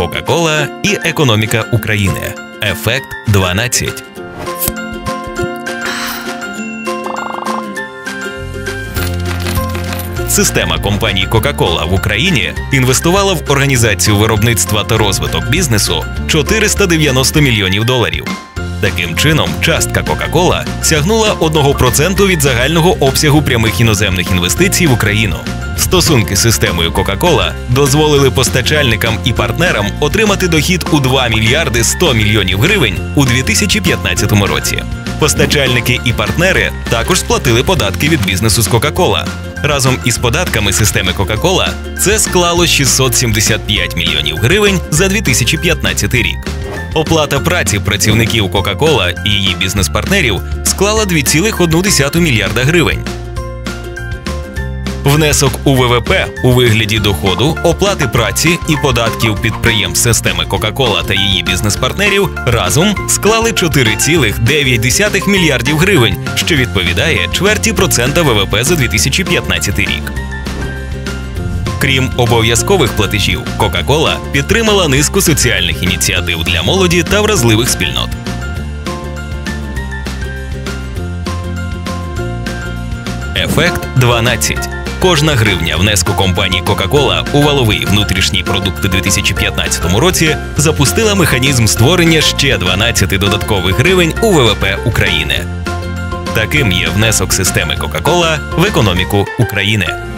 Кока-Кола і економіка України. Ефект 12. Система компаній Coca-Cola в Україні інвестувала в організацію виробництва та розвиток бізнесу 490 мільйонів доларів. Таким чином, частка Coca-Cola сягнула 1% від загального обсягу прямих іноземних інвестицій в Україну. Стосунки з системою Coca-Cola дозволили постачальникам і партнерам отримати дохід у 2 мільярди 100 мільйонів гривень у 2015 році. Постачальники і партнери також сплатили податки від бізнесу з Coca-Cola. Разом із податками системи Coca-Cola це склало 675 мільйонів гривень за 2015 рік. Оплата праці працівників Coca-Cola і її бізнес-партнерів склала 2,1 мільярда гривень. Внесок у ВВП у вигляді доходу, оплати праці і податків підприємств системи Coca-Cola та її бізнес-партнерів разом склали 4,9 мільярдів гривень, що відповідає чверті процента ВВП за 2015 рік. Крім обов'язкових платежів, Coca-Cola підтримала низку соціальних ініціатив для молоді та вразливих спільнот. Ефект 12. Кожна гривня внеску компанії Coca-Cola у валовий внутрішній продукт у 2015 році запустила механізм створення ще 12 додаткових гривень у ВВП України. Таким є внесок системи Coca-Cola в економіку України.